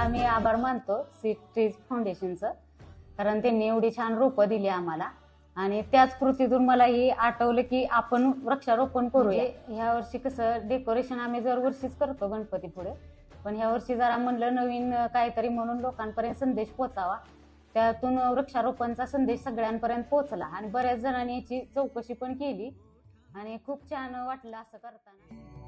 आम्ही आभार मानतो सीड ट्रीज फाउंडेशनचं कारण त्यांनी एवढी छान रोपं दिली आम्हाला. आणि त्याच कृतीतून मला ही आठवलं की आपण वृक्षारोपण करूया. म्हणजे म्हणजे ह्या वर्षी कसं डेकोरेशन आम्ही दरवर्षीच करतो गणपती पुढे पण ह्या वर्षी जरा म्हणलं नवीन काहीतरी म्हणून लोकांपर्यंत संदेश पोचावा. त्यातून वृक्षारोपणचा संदेश सगळ्यांपर्यंत पोचला. आणि बऱ्याच जणांनी याची चौकशी पण केली. आणि खूप छान वाटलं असं करताना.